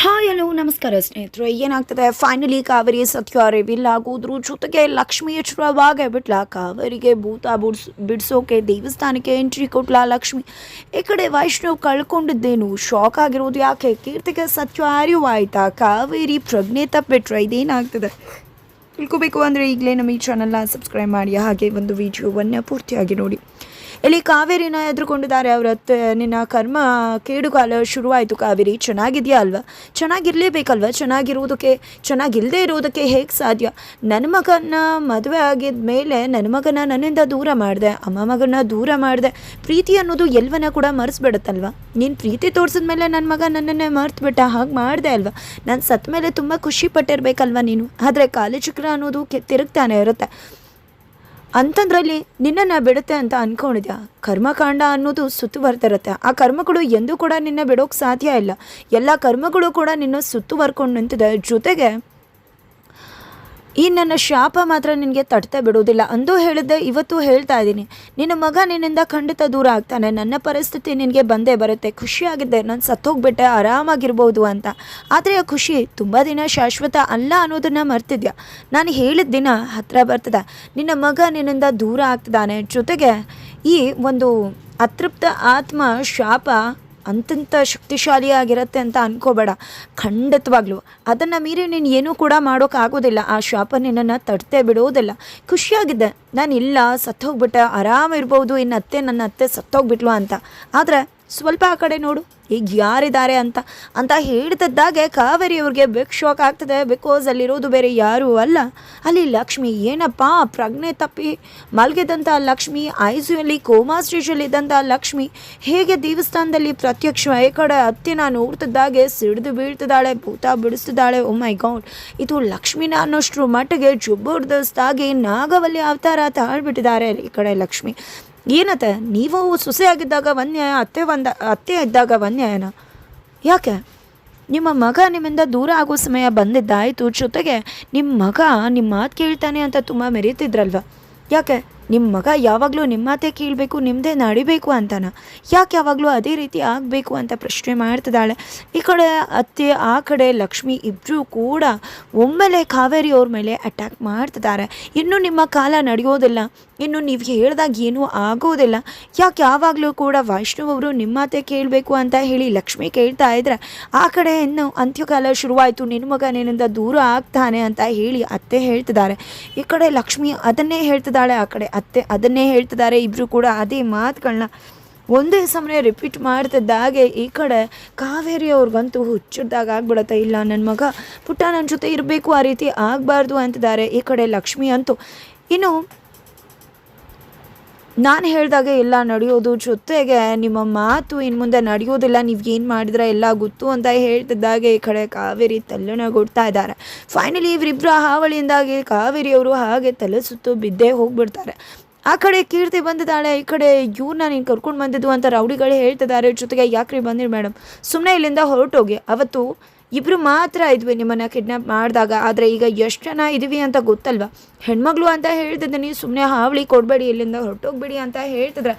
Hi, hello, ನಮಸ್ಕಾರ ಸ್ನೇಹಿತರೆ. ಏನಾಗ್ತದೆ? ಫೈನಲಿ ಕಾವೇರಿ ಸತ್ಯ ರಿವೀಲ್ ಆಗೋದ್ರು. ಜೊತೆಗೆ ಲಕ್ಷ್ಮಿ ಎಚ್ಚರವಾಗೇ ಬಿಟ್ಲ ಕಾವೇರಿಗೆ ಭೂತ ಬಿಡ್ಸ್, ಬಿಡಿಸೋಕೆ ದೇವಸ್ಥಾನಕ್ಕೆ ಎಂಟ್ರಿ ಕೊಟ್ಲ ಲಕ್ಷ್ಮಿ. ಈ ಕಡೆ ವೈಷ್ಣವ್ ಕಳ್ಕೊಂಡಿದ್ದೇನು? ಶಾಕ್ ಆಗಿರೋದು ಯಾಕೆ? ಕೀರ್ತಿಗೆ ಸತ್ಯ ಅರಿವಾಯ್ತಾ? ಕಾವೇರಿ ಪ್ರಜ್ಞೆ ತಪ್ಪಿಟ್ರೆ ಇದೇನಾಗ್ತದೆ? ತಿಳ್ಕೊಬೇಕು ಅಂದರೆ ಈಗಲೇ ನಮ್ಮ ಈ ಚಾನಲ್ನ ಸಬ್ಸ್ಕ್ರೈಬ್ ಮಾಡಿ. ಹಾಗೆ ಒಂದು ವಿಡಿಯೋವನ್ನು ಪೂರ್ತಿಯಾಗಿ ನೋಡಿ. ಇಲ್ಲಿ ಕಾವೇರಿನ ಎದುರುಕೊಂಡಿದ್ದಾರೆ ಅವರ ನಿನ್ನ ಕರ್ಮ ಕೇಡುಗಾಲ ಶುರುವಾಯಿತು ಕಾವೇರಿ. ಚೆನ್ನಾಗಿದೆಯಾ ಅಲ್ವಾ? ಚೆನ್ನಾಗಿರಲೇಬೇಕಲ್ವ? ಚೆನ್ನಾಗಿರುವುದಕ್ಕೆ ಚೆನ್ನಾಗಿಲ್ಲದೆ ಇರೋದಕ್ಕೆ ಹೇಗೆ ಸಾಧ್ಯ? ನನ್ನ ಮಗನ ಮದುವೆ ಆಗಿದ ಮೇಲೆ ನನ್ನ ಮಗನ ನನ್ನಿಂದ ದೂರ ಮಾಡಿದೆ, ಅಮ್ಮ ಮಗನ ದೂರ ಮಾಡಿದೆ. ಪ್ರೀತಿ ಅನ್ನೋದು ಎಲ್ವನ ಕೂಡ ಮರೆಸ್ಬಿಡುತ್ತಲ್ವ? ನೀನು ಪ್ರೀತಿ ತೋರಿಸಿದ ಮೇಲೆ ನನ್ನ ಮಗ ನನ್ನನ್ನೇ ಮರ್ತುಬಿಟ್ಟ, ಹಾಗೆ ಮಾಡಿದೆ ಅಲ್ವಾ? ನಾನು ಸತ್ತ ಮೇಲೆ ತುಂಬ ಖುಷಿ ಪಟ್ಟಿರ್ಬೇಕಲ್ವ ನೀನು? ಆದರೆ ಕಾಲಚಕ್ರ ಅನ್ನೋದು ಕೆ, ತಿರುಗ್ತಾನೆ ಇರುತ್ತೆ. ಅಂಥದ್ರಲ್ಲಿ ನಿನ್ನನ್ನು ಬಿಡುತ್ತೆ ಅಂತ ಅಂದ್ಕೊಂಡಿದ್ಯಾ ಕರ್ಮಕಾಂಡ ಅನ್ನೋದು ಸುತ್ತುವರ್ತಿರುತ್ತೆ ಆ ಕರ್ಮಗಳು ಎಂದೂ ಕೂಡ ನಿನ್ನ ಬಿಡೋಕೆ ಸಾಧ್ಯ ಇಲ್ಲ. ಎಲ್ಲ ಕರ್ಮಗಳು ಕೂಡ ನಿನ್ನ ಸುತ್ತುವರ್ಕೊಂಡು ನಿಂತಿದೆ. ಜೊತೆಗೆ ಈ ನನ್ನ ಶಾಪ ಮಾತ್ರ ನಿನಗೆ ತಡ್ತಾ ಬಿಡೋದಿಲ್ಲ ಅಂದು ಹೇಳಿದ್ದೆ, ಇವತ್ತು ಹೇಳ್ತಾ ಇದ್ದೀನಿ. ನಿನ್ನ ಮಗ ನಿನ್ನಿಂದ ಖಂಡಿತ ದೂರ ಆಗ್ತಾನೆ. ನನ್ನ ಪರಿಸ್ಥಿತಿ ನಿನಗೆ ಬಂದೇ ಬರುತ್ತೆ. ಖುಷಿಯಾಗಿದ್ದೆ, ನಾನು ಸತ್ತೋಗ್ಬಿಟ್ಟೆ, ಆರಾಮಾಗಿರ್ಬೋದು ಅಂತ. ಆದರೆ ಆ ಖುಷಿ ತುಂಬ ದಿನ ಶಾಶ್ವತ ಅಲ್ಲ ಅನ್ನೋದನ್ನು ಮರ್ತಿದ್ಯಾ? ನಾನು ಹೇಳಿದ ದಿನ ಹತ್ತಿರ ಬರ್ತದೆ. ನಿನ್ನ ಮಗ ನಿನ್ನಿಂದ ದೂರ ಆಗ್ತಿದ್ದಾನೆ. ಜೊತೆಗೆ ಈ ಒಂದು ಅತೃಪ್ತ ಆತ್ಮ ಶಾಪ ಅಂತಂತ ಶಕ್ತಿಶಾಲಿಯಾಗಿರುತ್ತೆ ಅಂತ ಅನ್ಕೋಬೇಡ. ಖಂಡಿತವಾಗ್ಲೂ. ಅದನ್ನು ಮೀರಿ ನೀನು ಏನೂ ಕೂಡ ಮಾಡೋಕ್ಕಾಗೋದಿಲ್ಲ ಆ ಶಾಪ ನಿನ್ನನ್ನು ತಡ್ತೇ ಬಿಡುವುದಿಲ್ಲ ಖುಷಿಯಾಗಿದ್ದೆ. ಇಲ್ಲ ಸತ್ತೋಗ್ಬಿಟ್ಟೆ. ಆರಾಮಿರ್ಬೋದು ಇನ್ನು ಅತ್ತೆ ನನ್ನ ಅತ್ತೆ ಸತ್ತೋಗ್ಬಿಟ್ಲು ಅಂತ. ಆದರೆ ಸ್ವಲ್ಪ ಆ ಕಡೆ ನೋಡು. ಈಗ ಯಾರಿದ್ದಾರೆ ಅಂತ? ಅಂತ ಹೇಳ್ತಿದ್ದಾಗೆ ಕಾವೇರಿ ಅವ್ರಿಗೆ ಬೆಕ್ ಶಾಕ್ ಆಗ್ತದೆ. ಬಿಕಾಸ್ ಅಲ್ಲಿರೋದು ಬೇರೆ ಯಾರೂ ಅಲ್ಲ. ಅಲ್ಲಿ ಲಕ್ಷ್ಮಿ ಏನಪ್ಪ? ಪ್ರಜ್ಞೆ ತಪ್ಪಿ ಮಲಗಿದಂಥ ಲಕ್ಷ್ಮಿ ಐ ಕೋಮಾ ಸ್ಟೇಜಲ್ಲಿದ್ದಂಥ ಲಕ್ಷ್ಮಿ, ಹೇಗೆ ದೇವಸ್ಥಾನದಲ್ಲಿ ಪ್ರತ್ಯಕ್ಷ ಈ ಕಡೆ ಹತ್ತಿನ ನೋಡ್ತಿದ್ದಾಗೆ, ಸಿಡಿದು ಬೀಳ್ತಿದ್ದಾಳೆ, ಭೂತ ಬಿಡಿಸ್ತಿದ್ದಾಳೆ. ಮೈ ಗಾಡ್ ಇದು ಲಕ್ಷ್ಮಿನ ಅನ್ನೋಷ್ಟ್ರ ಮಟ್ಟಿಗೆ ಜುಬ್ಬರ್ದಸ್ತಾಗಿ ನಾಗವಲ್ಲಿ ಅವತಾರ ತಾಳ್ಬಿಟ್ಟಿದ್ದಾರೆ ಈ ಕಡೆ ಲಕ್ಷ್ಮಿ. ಏನತ್ತೆ ನೀವು ಸೊಸೆ ವನ್ಯಾಯ ಅತ್ತೆ ಒಂದ ಅತ್ತೆ ಇದ್ದಾಗ ವನ್ಯಾಯನ? ಯಾಕೆ? ನಿಮ್ಮ ಮಗ ನಿಮ್ಮಿಂದ ದೂರ ಆಗೋ ಸಮಯ ಬಂದಿದ್ದಾಯಿತು, ಜೊತೆಗೆ ನಿಮ್ಮ ಮಗ ನಿಮ್ಮ ಮಾತು ಕೇಳ್ತಾನೆ ಅಂತ ತುಂಬ ಮೆರೀತಿದ್ರಲ್ವ? ಯಾಕೆ? ನಿಮ್ಮ ಮಗ ಯಾವಾಗಲೂ ನಿಮ್ಮ ಮಾತೇ ಕೇಳಬೇಕು ನಿಮ್ಮದೇ ನಡಿಬೇಕು ಅಂತಾನ. ಯಾಕೆ ಯಾವಾಗಲೂ ಅದೇ ರೀತಿ ಆಗಬೇಕು ಅಂತ ಪ್ರಶ್ನೆ ಮಾಡ್ತಿದ್ದಾಳೆ. ಈ ಕಡೆ ಅತ್ತೆ, ಆ ಕಡೆ ಲಕ್ಷ್ಮಿ ಇಬ್ಬರೂ ಕೂಡ ಒಮ್ಮೆಲೆ ಕಾವೇರಿ ಅವ್ರ ಮೇಲೆ ಅಟ್ಯಾಕ್ ಮಾಡ್ತಿದ್ದಾರೆ. ಇನ್ನೂ ನಿಮ್ಮ ಕಾಲ ನಡೆಯೋದಿಲ್ಲ. ಇನ್ನು ನೀವು ಹೇಳಿದಾಗ ಏನೂ ಆಗೋದಿಲ್ಲ. ಯಾಕೆ ಯಾವಾಗಲೂ ಕೂಡ ವೈಷ್ಣವ್ ಅವರು ನಿಮ್ಮ ಮಾತೇ ಕೇಳಬೇಕು ಅಂತ ಹೇಳಿ ಲಕ್ಷ್ಮಿ ಕೇಳ್ತಾ ಇದ್ರೆ, ಆ ಕಡೆ ಇನ್ನು ಅಂತ್ಯಕಾಲ ಶುರುವಾಯಿತು ನಿನ್ನ ಮಗ ನಿನ್ನಿಂದ ದೂರ ಆಗ್ತಾನೆ ಅಂತ ಹೇಳಿ ಅತ್ತೆ ಹೇಳ್ತಿದ್ದಾರೆ. ಈ ಕಡೆ ಲಕ್ಷ್ಮಿ ಅದನ್ನೇ ಹೇಳ್ತಿದ್ದಾಳೆ, ಆ ಕಡೆ ಅತ್ತೆ ಅದನ್ನೇ ಹೇಳ್ತಿದ್ದಾರೆ ಇಬ್ಬರು ಕೂಡ ಅದೇ ಮಾತುಗಳನ್ನ ಒಂದೇ ಸಮಯ ರಿಪೀಟ್ ಮಾಡ್ತಿದ್ದಾಗೆ ಈ ಕಡೆ ಕಾವೇರಿ ಅವ್ರಿಗಂತೂ ಹುಚ್ಚಿಡ್ದಾಗ ಆಗ್ಬಿಡತ್ತೆ. ಇಲ್ಲ ನನ್ನ ಮಗ ಪುಟ್ಟ ನನ್ನ ಜೊತೆ ಇರಬೇಕು ಆ ರೀತಿ ಆಗಬಾರ್ದು ಅಂತಿದ್ದಾರೆ. ಈ ಕಡೆ ಲಕ್ಷ್ಮಿ ಅಂತೂ. ಇನ್ನು ನಾನು ಹೇಳಿದಾಗೆ ಎಲ್ಲ ನಡೆಯೋದು ಜೊತೆಗೆ ನಿಮ್ಮ ಮಾತು ಇನ್ನು ಮುಂದೆ ನಡೆಯೋದಿಲ್ಲ, ನೀವು ಏನು ಮಾಡಿದ್ರೆ ಎಲ್ಲ ಗೊತ್ತು ಅಂತ ಹೇಳ್ತಿದ್ದಾಗೆ ಈ ಕಡೆ ಕಾವೇರಿ ತಲ್ಲಣಗೊಡ್ತಾ ಇದ್ದಾರೆ. ಫೈನಲಿ ಇವರಿಬ್ಬರ ಹಾವಳಿಯಿಂದಾಗಿ ಕಾವೇರಿಯವರು ಹಾಗೆ ತಲೆ ಸುತ್ತು ಬಿದ್ದೇ ಹೋಗ್ಬಿಡ್ತಾರೆ. ಆ ಕಡೆ ಕೀರ್ತಿ ಬಂದಿದ್ದಾಳೆ, ಈ ಕಡೆ ಇವ್ರನ್ನ ನೀನು ಕರ್ಕೊಂಡು ಬಂದಿದ್ದು ಅಂತ ರೌಡಿಗಳು ಹೇಳ್ತಿದ್ದಾರೆ. ಜೊತೆಗೆ ಯಾಕ್ರಿ ಬಂದಿರಿ ಮೇಡಮ್? ಸುಮ್ಮನೆ ಇಲ್ಲಿಂದ ಹೊರಟೋಗಿ. ಅವತ್ತು ಇಬ್ಬರು ಮಾತ್ರ ಇದ್ವಿ ನಿಮ್ಮನ್ನು ಕಿಡ್ನಾಪ್ ಮಾಡಿದಾಗ. ಆದರೆ ಈಗ ಎಷ್ಟು ಜನ ಇದ್ದೀವಿ ಅಂತ ಗೊತ್ತಲ್ವ? ಹೆಣ್ಮಗಳು ಅಂತ ಹೇಳ್ತಿದ್ದೀನಿ ಸುಮ್ಮನೆ ಹಾವಳಿ ಕೊಡಬೇಡಿ, ಇಲ್ಲಿಂದ ಹೊರಟೋಗ್ಬೇಡಿ ಅಂತ ಹೇಳ್ತಿದ್ರೆ.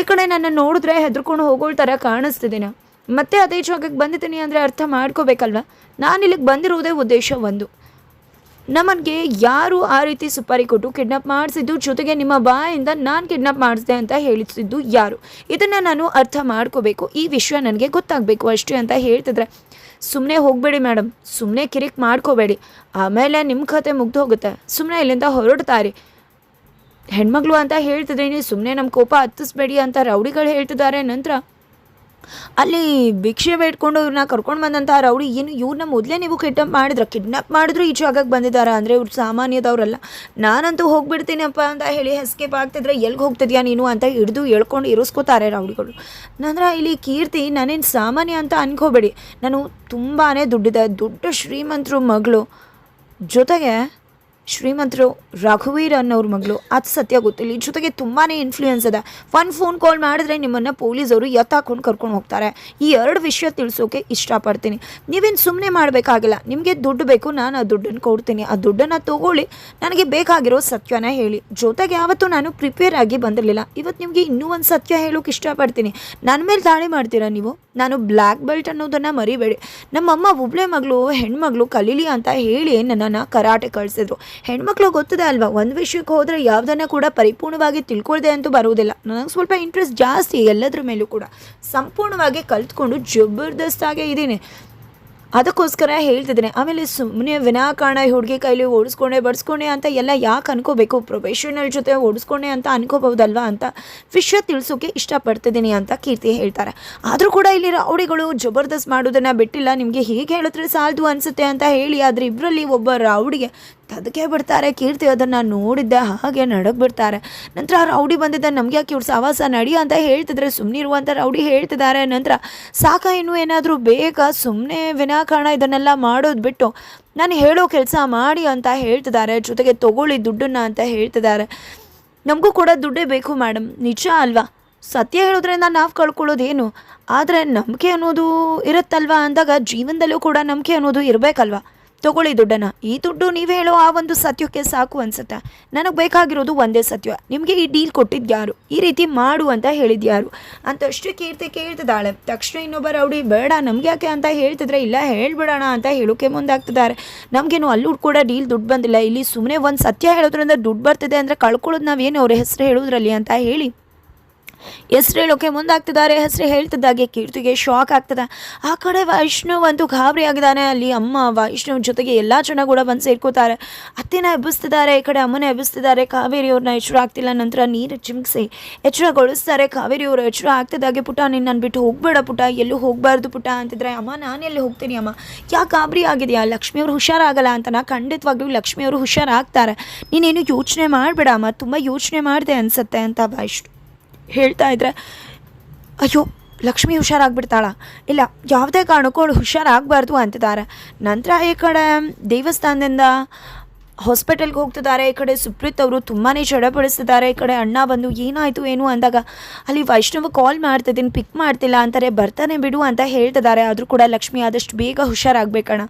ಈ ಕಡೆ ನನ್ನ ನೋಡಿದ್ರೆ ಹೆದರ್ಕೊಂಡು ಹೋಗೋಳ್ ಥರ ಕಾಣಿಸ್ತಿದ್ದೀನ ಮತ್ತೆ ಅದೇ ಜಾಗಕ್ಕೆ ಬಂದಿದ್ದೀನಿ ಅಂದರೆ ಅರ್ಥ ಮಾಡ್ಕೋಬೇಕಲ್ವ? ನಾನು ಇಲ್ಲಿಗೆ ಬಂದಿರೋದೇ ಉದ್ದೇಶ ಒಂದು. ನಮಗೆ ಯಾರು ಆ ರೀತಿ ಸುಪಾರಿ ಕೊಟ್ಟು ಕಿಡ್ನಾಪ್ ಮಾಡಿಸಿದ್ದು? ಜೊತೆಗೆ ನಿಮ್ಮ ಬಾಯಿಂದ ನಾನು ಕಿಡ್ನಾಪ್ ಮಾಡಿಸಿದೆ ಅಂತ ಹೇಳಿಸಿದ್ದು ಯಾರು? ಇದನ್ನು ನಾನು ಅರ್ಥ ಮಾಡ್ಕೋಬೇಕು. ಈ ವಿಷಯ ನನಗೆ ಗೊತ್ತಾಗಬೇಕು ಅಷ್ಟೇ ಅಂತ ಹೇಳ್ತಿದ್ರೆ. ಸುಮ್ಮನೆ ಹೋಗಬೇಡಿ ಮೇಡಮ್ ಸುಮ್ಮನೆ ಕಿರಿಕ್ ಮಾಡ್ಕೋಬೇಡಿ. ಆಮೇಲೆ ನಿಮ್ಮ ಕತೆ ಮುಗ್ದು ಹೋಗುತ್ತೆ ಸುಮ್ಮನೆ ಇಲ್ಲಿಂದ ಹೊರಡ್ತಾರೆ. ಹೆಣ್ಮಗಳು ಅಂತ ಹೇಳ್ತಿದ್ರೆ ಸುಮ್ಮನೆ ನಮ್ಮ ಕೋಪ ಹತ್ತಿಸ್ಬೇಡಿ ಅಂತ ರೌಡಿಗಳು ಹೇಳ್ತಿದ್ದಾರೆ. ನಂತರ ಅಲ್ಲಿ ಭಿಕ್ಷೆ ಬೇಡ್ಕೊಂಡು ಇವ್ರನ್ನ ಕರ್ಕೊಂಡು ಬಂದಂತಹ ರೌಡಿ ಏನು ಇವ್ರನ್ನ ಮೊದಲೇ ನೀವು ಕಿಡ್ನಾಪ್ ಮಾಡಿದ್ರು ಕಿಡ್ನಾಪ್ ಮಾಡಿದ್ರು ಈ ಜಾಗಕ್ಕೆ ಬಂದಿದ್ದಾರೆ ಅಂದರೆ ಇವ್ರು ಸಾಮಾನ್ಯದವ್ರಲ್ಲ. ನಾನಂತೂ ಹೋಗ್ಬಿಡ್ತೀನಪ್ಪ ಅಂತ ಹೇಳಿ ಎಸ್ಕೇಪ್ ಆಗ್ತಿದ್ರೆ ಎಲ್ಲಿಗೆ ಹೋಗ್ತಿದ್ಯಾ ನೀನು ಅಂತ ಹಿಡಿದು ಎಳ್ಕೊಂಡು ಇರಿಸ್ಕೋತಾರೆ ರೌಡಿಗಳು. ನಂತರ ಇಲ್ಲಿ ಕೀರ್ತಿ, ನಾನೇನು ಸಾಮಾನ್ಯ ಅಂತ ಅನ್ಕೋಬೇಡಿ. ನಾನು ತುಂಬಾ ದುಡ್ಡಿದೆ. ದೊಡ್ಡ ಶ್ರೀಮಂತರು ಮಗಳು. ಜೊತೆಗೆ ಶ್ರೀಮಂತರು ರಘುವೀರ್ ಅನ್ನೋರ ಮಗಳು, ಅದು ಸತ್ಯ ಗೊತ್ತಿಲ್ಲ. ಜೊತೆಗೆ ತುಂಬಾ ಇನ್ಫ್ಲೂಯೆನ್ಸ್ ಅದ. ಒಂದು ಫೋನ್ ಕಾಲ್ ಮಾಡಿದ್ರೆ ನಿಮ್ಮನ್ನು ಪೊಲೀಸವರು ಎತ್ತಾಕೊಂಡು ಕರ್ಕೊಂಡು ಹೋಗ್ತಾರೆ. ಈ ಎರಡು ವಿಷಯ ತಿಳಿಸೋಕೆ ಇಷ್ಟಪಡ್ತೀನಿ. ನೀವೇನು ಸುಮ್ಮನೆ ಮಾಡಬೇಕಾಗಿಲ್ಲ. ನಿಮಗೆ ದುಡ್ಡು ಬೇಕು, ನಾನು ಆ ದುಡ್ಡನ್ನು ಕೊಡ್ತೀನಿ. ಆ ದುಡ್ಡನ್ನು ತಗೊಳ್ಳಿ. ನನಗೆ ಬೇಕಾಗಿರೋ ಸತ್ಯನ ಹೇಳಿ. ಜೊತೆಗೆ ಯಾವತ್ತೂ ನಾನು ಪ್ರಿಪೇರ್ ಆಗಿ ಬಂದಿರಲಿಲ್ಲ. ಇವತ್ತು ನಿಮಗೆ ಇನ್ನೂ ಒಂದು ಸತ್ಯ ಹೇಳೋಕೆ ಇಷ್ಟಪಡ್ತೀನಿ. ನನ್ನ ಮೇಲೆ ದಾಳಿ ಮಾಡ್ತೀರಾ ನೀವು? ನಾನು ಬ್ಲ್ಯಾಕ್ ಬೆಲ್ಟ್ ಅನ್ನೋದನ್ನು ಮರಿಬೇಡಿ. ನಮ್ಮಮ್ಮ ಒಬ್ಬಳೇ ಮಗಳು, ಹೆಣ್ಮಗಳು ಕಲೀಲಿ ಅಂತ ಹೇಳಿ ನನ್ನನ್ನು ಕರಾಟೆ ಕಳಿಸಿದ್ರು. ಹೆಣ್ಮಕ್ಳು ಗೊತ್ತಿದೆ ಅಲ್ವಾ? ಒಂದು ವಿಷಯಕ್ಕೆ ಹೋದರೆ ಯಾವುದನ್ನು ಕೂಡ ಪರಿಪೂರ್ಣವಾಗಿ ತಿಳ್ಕೊಳ್ದೆ ಅಂತೂ ಬರುವುದಿಲ್ಲ. ನನಗೆ ಸ್ವಲ್ಪ ಇಂಟ್ರೆಸ್ಟ್ ಜಾಸ್ತಿ ಎಲ್ಲದ್ರ ಮೇಲೂ ಕೂಡ. ಸಂಪೂರ್ಣವಾಗಿ ಕಲ್ತ್ಕೊಂಡು ಜಬರ್ದಸ್ತಾಗೆ ಇದ್ದೀನಿ. ಅದಕ್ಕೋಸ್ಕರ ಹೇಳ್ತಿದ್ದೀನಿ. ಆಮೇಲೆ ಸುಮ್ಮನೆ ವಿನಾಕಾರಣ ಹುಡುಗಿ ಕೈಲಿ ಓಡಿಸ್ಕೊಂಡೆ, ಬಡಿಸ್ಕೊಂಡೆ ಅಂತ ಎಲ್ಲ ಯಾಕೆ ಅನ್ಕೋಬೇಕು? ಪ್ರೊಫೆಷನಲ್ ಜೊತೆ ಓಡಿಸ್ಕೊಂಡೆ ಅಂತ ಅನ್ಕೋಬಹುದಲ್ವಾ ಅಂತ ವಿಷಯ ತಿಳಿಸೋಕೆ ಇಷ್ಟಪಡ್ತಿದ್ದೀನಿ ಅಂತ ಕೀರ್ತಿ ಹೇಳ್ತಾರೆ. ಆದರೂ ಕೂಡ ಇಲ್ಲಿ ರೌಡಿಗಳು ಜಬರ್ದಸ್ತ್ ಮಾಡೋದನ್ನು ಬಿಟ್ಟಿಲ್ಲ. ನಿಮಗೆ ಹೀಗೆ ಹೇಳಿದ್ರೆ ಸಾಲದು ಅನಿಸುತ್ತೆ ಅಂತ ಹೇಳಿ ಆದರೆ ಇಬ್ಬರಲ್ಲಿ ಒಬ್ಬ ರೌಡಿಗೆ ತದಕೆ ಬಿಡ್ತಾರೆ, ಕೀರ್ತಿ ಅದನ್ನು ನೋಡಿದ್ದೆ, ಹಾಗೆ ನಡಕ್ ನಂತರ ರೌಡಿ ಬಂದಿದ್ದ, ನಮ್ಗೆ ಯಾಕೆ ಇವ್ರ ಸವಾಸ ನಡಿ ಅಂತ ಹೇಳ್ತಿದ್ರೆ ಸುಮ್ಮನಿರುವಂಥ ರೌಡಿ ಹೇಳ್ತಿದ್ದಾರೆ. ನಂತರ ಸಾಕ ಇನ್ನು ಏನಾದರೂ ಬೇಗ ಸುಮ್ಮನೆ ವಿನಾಕಾರಣ ಇದನ್ನೆಲ್ಲ ಮಾಡೋದು ಬಿಟ್ಟು ನಾನು ಹೇಳೋ ಕೆಲಸ ಮಾಡಿ ಅಂತ ಹೇಳ್ತಿದ್ದಾರೆ. ಜೊತೆಗೆ ತಗೊಳ್ಳಿ ದುಡ್ಡನ್ನು ಅಂತ ಹೇಳ್ತಿದ್ದಾರೆ. ನಮಗೂ ಕೂಡ ದುಡ್ಡೇ ಬೇಕು ಮೇಡಮ್ ನಿಜ ಅಲ್ವಾ? ಸತ್ಯ ಹೇಳೋದ್ರಿಂದ ನಾವು ಕಳ್ಕೊಳ್ಳೋದೇನು? ಆದರೆ ನಂಬಿಕೆ ಅನ್ನೋದು ಇರುತ್ತಲ್ವಾ? ಅಂದಾಗ ಜೀವನದಲ್ಲೂ ಕೂಡ ನಂಬಿಕೆ ಅನ್ನೋದು ಇರಬೇಕಲ್ವಾ? ತಗೊಳ್ಳಿ ದುಡ್ಡನ್ನು. ಈ ದುಡ್ಡು ನೀವು ಹೇಳೋ ಆ ಒಂದು ಸತ್ಯಕ್ಕೆ ಸಾಕು ಅನ್ಸುತ್ತೆ? ನನಗೆ ಬೇಕಾಗಿರೋದು ಒಂದೇ ಸತ್ಯ. ನಿಮಗೆ ಈ ಡೀಲ್ ಕೊಟ್ಟಿದ್ದು ಯಾರು? ಈ ರೀತಿ ಮಾಡು ಅಂತ ಹೇಳಿದ್ಯಾರು ಅಂತಷ್ಟು ಕೀರ್ತಿ ಕೇಳ್ತಿದ್ದಾಳೆ. ತಕ್ಷಣ ಇನ್ನೊಬ್ಬ ರೌಡಿ, ಬೇಡ, ನಮ್ಗೆ ಯಾಕೆ ಅಂತ ಹೇಳ್ತಿದ್ರೆ ಇಲ್ಲ, ಹೇಳ್ಬಿಡೋಣ ಅಂತ ಹೇಳೋಕೆ ಮುಂದಾಗ್ತಿದ್ದಾರೆ. ನಮಗೇನು ಅಲ್ಲೂ ಕೂಡ ಡೀಲ್ ದುಡ್ಡು ಬಂದಿಲ್ಲ. ಇಲ್ಲಿ ಸುಮ್ಮನೆ ಒಂದು ಸತ್ಯ ಹೇಳೋದ್ರಿಂದ ದುಡ್ಡು ಬರ್ತಿದೆ ಅಂದರೆ ಕಳ್ಕೊಳ್ಳೋದು ನಾವೇನು ಅವ್ರ ಹೆಸರು ಹೇಳೋದ್ರಲ್ಲಿ ಅಂತ ಹೇಳಿ ಹೆಸ್ರು ಹೇಳೋಕೆ ಮುಂದಾಗ್ತಿದ್ದಾರೆ. ಹೆಸರು ಹೇಳ್ತಿದ್ದಾಗೆ ಕೀರ್ತಿಗೆ ಶಾಕ್ ಆಗ್ತದೆ. ಆ ಕಡೆ ವೈಷ್ಣವ್ ಅಂತೂ ಗಾಬರಿ ಆಗಿದ್ದಾನೆ. ಅಲ್ಲಿ ಅಮ್ಮ ವೈಷ್ಣವ್ ಜೊತೆಗೆ ಎಲ್ಲ ಜನ ಕೂಡ ಬಂದು ಸೇರ್ಕೋತಾರೆ. ಅತ್ತೆನ ಎಬ್ಬಿಸ್ತಿದ್ದಾರೆ. ಈ ಕಡೆ ಅಮ್ಮನ ಎಬ್ಬಿಸ್ತಿದ್ದಾರೆ. ಕಾವೇರಿ ಅವ್ರನ್ನ ಎಚ್ಚರ ಆಗ್ತಿಲ್ಲ. ನಂತರ ನೀರು ಚಿಮ್ಕಿಸಿ ಎಚ್ಚರಗೊಳಿಸ್ತಾರೆ. ಕಾವೇರಿ ಅವರು ಎಚ್ಚರ ಆಗ್ತಿದ್ದಾಗೆ, ಪುಟ ನೀನು ನಾನು ಬಿಟ್ಟು ಹೋಗ್ಬೇಡ ಪುಟ. ಎಲ್ಲೂ ಹೋಗಬಾರ್ದು ಪುಟ, ಅಂತಿದ್ರೆ, ಅಮ್ಮ, ನಾನು ಎಲ್ಲಿ ಹೋಗ್ತೀನಿ ಅಮ್ಮ? ಯಾಕೆ ಗಾಬರಿ ಆಗಿದೆಯಾ? ಲಕ್ಷ್ಮಿಯವರು ಹುಷಾರಾಗಲ್ಲ ಅಂತ ನಾ ಖಂಡಿತವಾಗ್ಲೂ ಲಕ್ಷ್ಮಿಯವರು ಹುಷಾರಾಗ್ತಾರೆ. ನೀನೇನು ಯೋಚನೆ ಮಾಡಬೇಡ ಅಮ್ಮ. ತುಂಬ ಯೋಚನೆ ಮಾಡಿದೆ ಅನಿಸುತ್ತೆ, ಅಂತ ವೈಷ್ಣು. ಹೇಳ್ತಾ ಇದ್ರೆ, ಅಯ್ಯೋ, ಲಕ್ಷ್ಮಿ ಹುಷಾರಾಗ್ಬಿಡ್ತಾಳ. ಇಲ್ಲ, ಯಾವುದೇ ಕಾರಣಕ್ಕೂ ಅವಳು ಹುಷಾರಾಗಬಾರ್ದು ಅಂತಿದ್ದಾರೆ. ನಂತರ ಈ ಕಡೆ ದೇವಸ್ಥಾನದಿಂದ ಹಾಸ್ಪಿಟಲ್ಗೆ ಹೋಗ್ತಿದ್ದಾರೆ. ಈ ಕಡೆ ಸುಪ್ರೀತ್ ಅವರು ತುಂಬಾ ಚಡಪಡಿಸ್ತಿದ್ದಾರೆ ಈ ಕಡೆ ಅಣ್ಣ ಬಂದು ಏನಾಯಿತು, ಏನು ಅಂದಾಗ, ಅಲ್ಲಿ ವೈಷ್ಣವ್ ಕಾಲ್ ಮಾಡ್ತಿದ್ದೀನಿ ಪಿಕ್ ಮಾಡ್ತಿಲ್ಲ ಅಂತಾರೆ, ಬರ್ತಾನೆ ಬಿಡು ಅಂತ ಹೇಳ್ತಿದ್ದಾರೆ. ಆದರೂ ಕೂಡ ಲಕ್ಷ್ಮಿ ಆದಷ್ಟು ಬೇಗ ಹುಷಾರಾಗಬೇಕಣ್ಣ.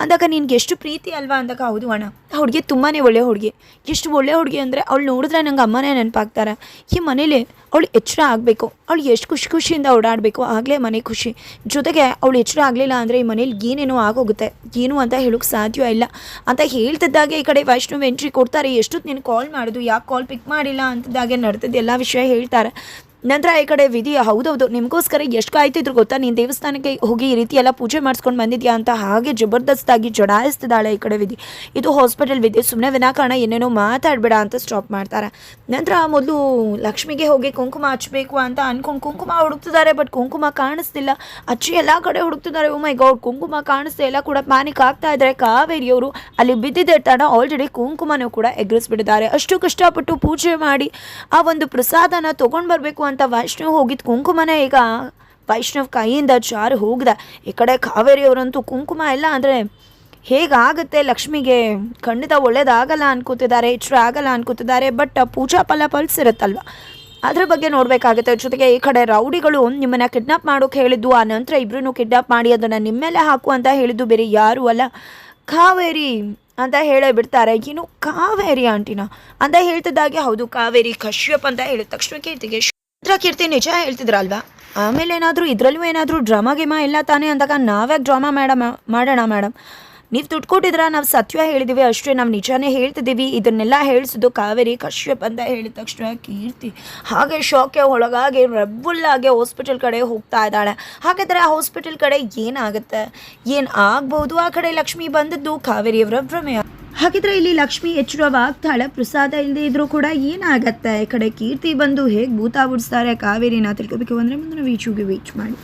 ಅಂದಾಗ, ನಿನ್ಗೆ ಎಷ್ಟು ಪ್ರೀತಿ ಅಲ್ವಾ? ಅಂದಾಗ, ಹೌದು ಅಣ್ಣ. ಹುಡುಗಿ ತುಂಬಾ ಒಳ್ಳೆ ಹುಡುಗಿ. ಎಷ್ಟು ಒಳ್ಳೆ ಹುಡುಗಿ ಅಂದರೆ, ಅವಳು ನೋಡಿದ್ರೆ ನಂಗೆ ಅಮ್ಮನೇ ನೆನಪಾಗ್ತಾರೆ. ಈ ಮನೇಲಿ ಅವಳು ಎಚ್ಚರ ಆಗಬೇಕು. ಅವಳು ಎಷ್ಟು ಖುಷಿ ಖುಷಿಯಿಂದ ಓಡಾಡಬೇಕು, ಆಗಲೇ ಮನೆ ಖುಷಿ. ಜೊತೆಗೆ ಅವಳು ಎಚ್ಚರ ಆಗಲಿಲ್ಲ ಅಂದರೆ ಈ ಮನೇಲಿ ಏನೇನೋ ಆಗೋಗುತ್ತೆ, ಏನು ಅಂತ ಹೇಳೋಕ್ಕೆ ಸಾಧ್ಯ ಇಲ್ಲ. ಅಂತ ಹೇಳ್ತಿದ್ದಾಗೆ ಈ ಕಡೆ ವೈಷ್ಣವ್ ಎಂಟ್ರಿ ಕೊಡ್ತಾರೆ, ಎಷ್ಟೊತ್ತು ನೀನು ಕಾಲ್ ಮಾಡೋದು, ಯಾಕೆ ಕಾಲ್ ಪಿಕ್ ಮಾಡಿಲ್ಲ ಅಂತದಾಗೆ ನಡೆದಿದ್ದು ಎಲ್ಲ ವಿಷಯ ಹೇಳ್ತಾರೆ. ನಂತರ ಈ ಕಡೆ ವಿಧಿ ಹೌದೌದು ನಿಮಗೋಸ್ಕರ ಎಷ್ಟು ಕಾಯ್ತಿದ್ರು ಗೊತ್ತಾ? ನೀನು ದೇವಸ್ಥಾನಕ್ಕೆ ಹೋಗಿ ಈ ರೀತಿ ಎಲ್ಲ ಪೂಜೆ ಮಾಡಿಸ್ಕೊಂಡು ಬಂದಿದ್ಯಾ ಅಂತ ಹಾಗೆ ಜಬರ್ದಸ್ತಾಗಿ ಜಡಾಯಿಸ್ತಿದ್ದಾಳೆ ಈ ಕಡೆ ವಿಧಿ. ಇದು ಹಾಸ್ಪಿಟಲ್ ವಿಧಿ. ಸುಮ್ಮನೆ ವಿನಾಕಾರಣ ಏನೇನೋ ಮಾತಾಡಬೇಡ ಅಂತ ಸ್ಟಾಪ್ ಮಾಡ್ತಾರೆ. ನಂತರ ಮೊದಲು ಲಕ್ಷ್ಮಿಗೆ ಹೋಗಿ ಕುಂಕುಮ ಹಚ್ಚಬೇಕು ಅಂತ ಅನ್ಕೊಂಡು ಕುಂಕುಮ ಹುಡುಕ್ತಿದ್ದಾರೆ ಬಟ್ ಕುಂಕುಮ ಕಾಣಿಸ್ತಿಲ್ಲ. ಅಚ್ಚಿ ಎಲ್ಲ ಕಡೆ ಹುಡುಕ್ತಿದ್ದಾರೆ. ಉಮೈ ಮೈ ಗೌಡ್ ಕುಂಕುಮ ಕಾಣಿಸ್ತಾ ಎಲ್ಲ ಕೂಡ. ಪ್ಯಾನಿಕ್ ಆಗ್ತಾ ಇದ್ದಾರೆ ಕಾವೇರಿಯವರು ಅಲ್ಲಿ ಬಿದ್ದಿದ್ದ ತಡ ಆಲ್ರೆಡಿ ಕುಂಕುಮನೂ ಕೂಡ ಎಗ್ರಿಸ್ಬಿಡಿದ್ದಾರೆ ಅಷ್ಟು ಕಷ್ಟಪಟ್ಟು ಪೂಜೆ ಮಾಡಿ ಆ ಒಂದು ಪ್ರಸಾದನ ತೊಗೊಂಡು ಬರಬೇಕು ಅಂತ ವೈಷ್ಣವ್ ಹೋಗಿದ್ದ ಕುಂಕುಮನೇ ಈಗ ವೈಷ್ಣವ್ ಕೈಯಿಂದ ಜಾರು ಹೋಗ್ದ. ಈ ಕಡೆ ಕಾವೇರಿಯವರಂತೂ ಕುಂಕುಮ ಎಲ್ಲ ಅಂದರೆ ಹೇಗಾಗುತ್ತೆ? ಲಕ್ಷ್ಮಿಗೆ ಖಂಡಿತ ಒಳ್ಳೇದಾಗಲ್ಲ ಅನ್ಕೋತಿದ್ದಾರೆ ಹೆಚ್ಚು ಆಗಲ್ಲ ಅನ್ಕೋತಿದ್ದಾರೆ ಬಟ್ ಪೂಜಾ ಫಲ ಪಲ್ಸಿರುತ್ತಲ್ವ ಅದ್ರ ಬಗ್ಗೆ ನೋಡಬೇಕಾಗುತ್ತೆ. ಜೊತೆಗೆ ಈ ಕಡೆ ರೌಡಿಗಳು ನಿಮ್ಮನ್ನ ಕಿಡ್ನಾಪ್ ಮಾಡೋಕೆ ಹೇಳಿದ್ದು, ಆ ನಂತರ ಇಬ್ಬರೂ ಕಿಡ್ನಾಪ್ ಮಾಡಿ ಅದನ್ನು ನಿಮ್ಮ ಮೇಲೆ ಹಾಕು ಅಂತ ಹೇಳಿದ್ದು ಬೇರೆ ಯಾರೂ ಅಲ್ಲ. ಕಾವೇರಿ ಅಂತ ಹೇಳೇ ಬಿಡ್ತಾರೆ. ಏನು ಕಾವೇರಿ ಆಂಟಿನ? ಅಂತ ಹೇಳ್ತಿದ್ದಾಗೆ ಹೌದು, ಕಾವೇರಿ ಕಶ್ಯಪ್ ಅಂತ ಹೇಳಿದ ತಕ್ಷಣ ಹತ್ರ ಕೀರ್ತಿ ನಿಜ ಹೇಳ್ತಿದ್ರಲ್ವಾ ಆಮೇಲೆ ಏನಾದರೂ, ಇದರಲ್ಲೂ ಏನಾದರೂ ಡ್ರಾಮಾ ಗಿಮಾ ಎಲ್ಲ ತಾನೇ ಅಂದಾಗ ನಾವ್ಯಾಕೆ ಡ್ರಾಮಾ ಮೇಡಮ್ ಮಾಡೋಣ ಮೇಡಮ್ ನೀವು ದುಡ್ಡು ಕೊಟ್ಟಿದ್ರೆ, ನಾವು ಸತ್ಯ ಹೇಳಿದ್ದೀವಿ ಅಷ್ಟೇ ನಾವು ನಿಜಾನೇ ಹೇಳ್ತಿದ್ದೀವಿ ಇದನ್ನೆಲ್ಲ ಹೇಳಿಸಿದ್ದು ಕಾವೇರಿ, ಕಶ್ಯಪ್ ಅಂತ ಹೇಳಿದ ತಕ್ಷಣ ಕೀರ್ತಿ ಹಾಗೆ ಶಾಕೆ ಒಳಗಾಗಿ ರಬ್ಬುಲ್ಲಾಗೆ ಹಾಸ್ಪಿಟಲ್ ಕಡೆ ಹೋಗ್ತಾ ಇದ್ದಾಳೆ. ಹಾಗಾದರೆ ಆ ಹಾಸ್ಪಿಟಲ್ ಕಡೆ ಏನಾಗುತ್ತೆ? ಏನು ಆಗ್ಬೋದು? ಆ ಕಡೆ ಲಕ್ಷ್ಮಿ ಬಂದದ್ದು ಕಾವೇರಿಯವರ ಭ್ರಮೆಯ ಹಾಗಿದ್ರೆ ಇಲ್ಲಿ ಲಕ್ಷ್ಮಿ ಎಚ್ಚರವಾಗ್ತಾಳೆ ಪ್ರಸಾದ ಇಲ್ಲದೆ ಇದ್ರೂ ಕೂಡ ಏನಾಗತ್ತೆ? ಈ ಕಡೆ ಕೀರ್ತಿ ಬಂದು ಹೇಗೆ ಭೂತ ಬಿಡಿಸ್ತಾರೆ? ಕಾವೇರಿನ ತಿಳ್ಕೊಬೇಕು ಅಂದರೆ ಮುಂದಿನ ವೀಚುಗೆ ವೀಚ್ ಮಾಡಿ.